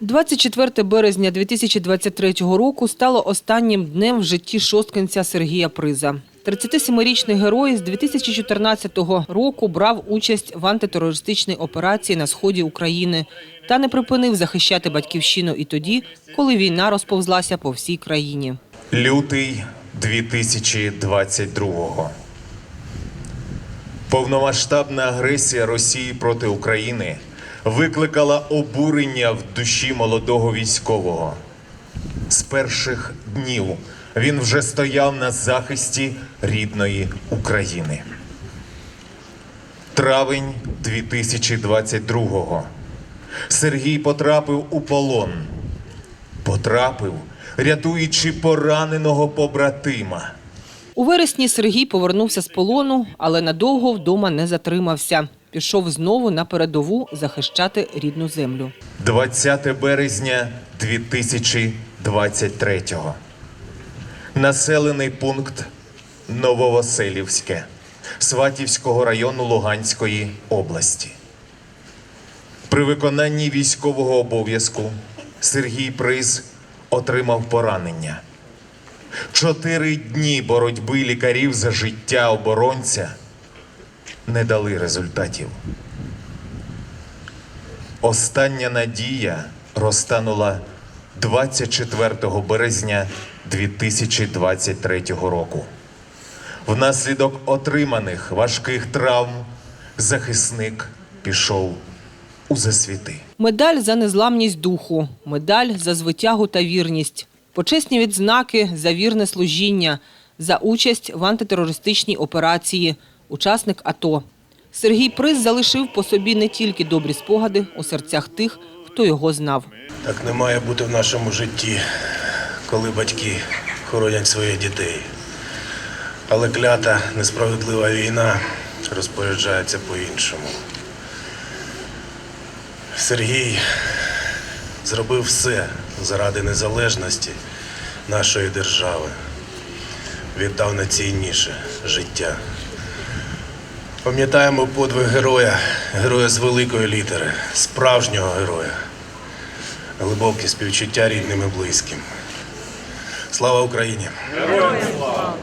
24 березня 2023 року стало останнім днем в житті шосткинця Сергія Приза. 37-річний герой з 2014 року брав участь в антитерористичній операції на сході України та не припинив захищати батьківщину і тоді, коли війна розповзлася по всій країні. Лютий 2022-го. Повномасштабна агресія Росії проти України викликала обурення в душі молодого військового. З перших днів він вже стояв на захисті рідної України. Травень 2022-го. Сергій потрапив у полон. Потрапив, рятуючи пораненого побратима. У вересні Сергій повернувся з полону, але надовго вдома не затримався. Пішов знову на передову захищати рідну землю. 20 березня 2023 Населений пункт Нововоселівське Сватівського району Луганської області. При виконанні військового обов'язку Сергій Приз отримав поранення. Чотири дні боротьби лікарів за життя оборонця не дали результатів. Остання надія розтанула 24 березня 2023 року. Внаслідок отриманих важких травм захисник пішов у засвіти. Медаль за незламність духу, медаль за звитягу та вірність, почесні відзнаки за вірне служіння, за участь в антитерористичній операції, учасник АТО. Сергій Приз залишив по собі не тільки добрі спогади у серцях тих, хто його знав. Так не має бути в нашому житті, коли батьки хоронять своїх дітей. Але клята несправедлива війна розпоряджається по-іншому. Сергій зробив все заради незалежності нашої держави. Віддав найцінніше життя. Пам'ятаємо подвиг героя, героя з великої літери, справжнього героя глибоке співчуття рідним і близьким. Слава Україні! Героям слава!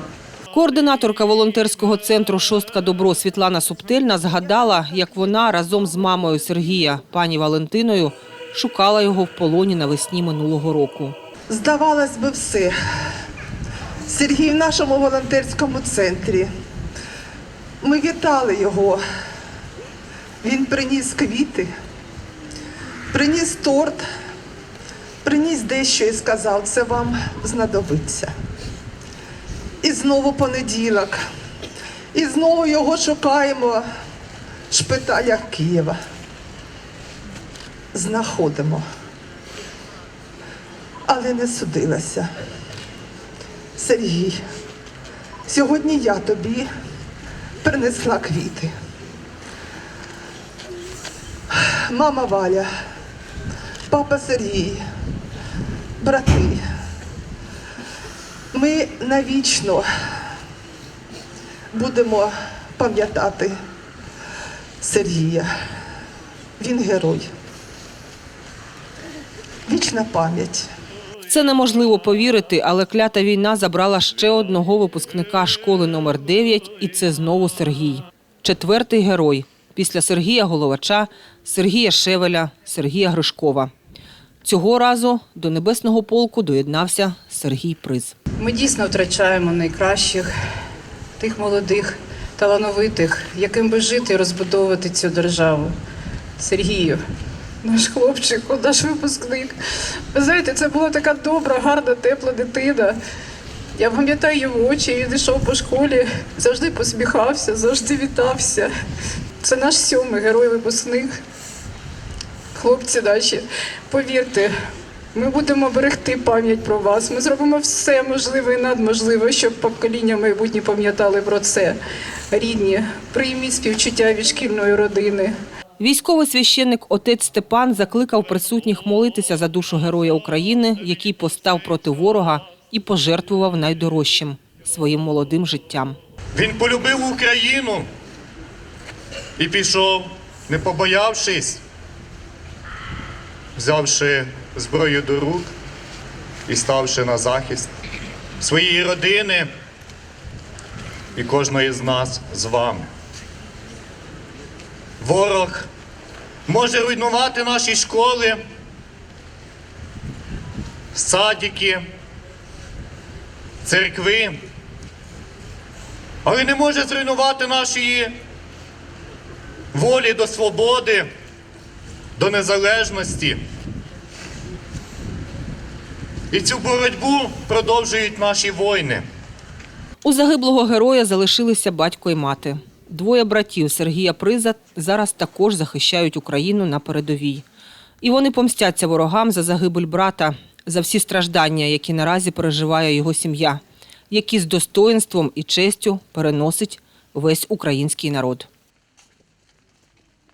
Координаторка волонтерського центру Шостка Добро Світлана Субтельна згадала, як вона разом з мамою Сергія, пані Валентиною, шукала його в полоні навесні минулого року. Здавалось би, все. Сергій в нашому волонтерському центрі. Ми вітали його. Він приніс квіти, приніс торт, приніс дещо і сказав, це вам знадобиться. І знову понеділок. І знову його шукаємо в шпиталях Києва. Знаходимо але не судилася. Сергій, сьогодні я тобі принесла квіти. Мама Валя, папа Сергій, брати. Ми навічно будемо пам'ятати Сергія. Він герой. Вічна пам'ять. Це неможливо повірити, але клята війна забрала ще одного випускника школи номер 9 і це знову Сергій. Четвертий герой. Після Сергія Головача, Сергія Шевеля, Сергія Гришкова. Цього разу до небесного полку доєднався Сергій Приз. Ми дійсно втрачаємо найкращих, тих молодих, талановитих, яким би жити і розбудовувати цю державу. Сергію, наш хлопчик, наш випускник. Ви знаєте, це була така добра, гарна, тепла дитина. Я пам'ятаю його очі, він йшов по школі, завжди посміхався, завжди вітався. Це наш сьомий герой-випускник. Хлопці наші, повірте, ми будемо берегти пам'ять про вас. Ми зробимо все можливе і надможливе, щоб покоління майбутнє пам'ятали про це. Рідні, прийміть співчуття від шкільної родини. Військовий священник отець Степан закликав присутніх молитися за душу героя України, який постав проти ворога і пожертвував найдорожчим своїм молодим життям. Він полюбив Україну і пішов, не побоявшись, взявши зброю до рук і ставши на захист своєї родини і кожної з нас з вами. Ворог може руйнувати наші школи, садики, церкви, але не може зруйнувати нашої волі до свободи, до незалежності. І цю боротьбу продовжують наші воїни. У загиблого героя залишилися батько і мати. Двоє братів Сергія Приза зараз також захищають Україну на передовій. І вони помстяться ворогам за загибель брата, за всі страждання, які наразі переживає його сім'я, які з достоїнством і честю переносить весь український народ.